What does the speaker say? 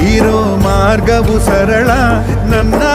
ಇರೋ ಮಾರ್ಗವು ಸರಳ. ನನ್ನ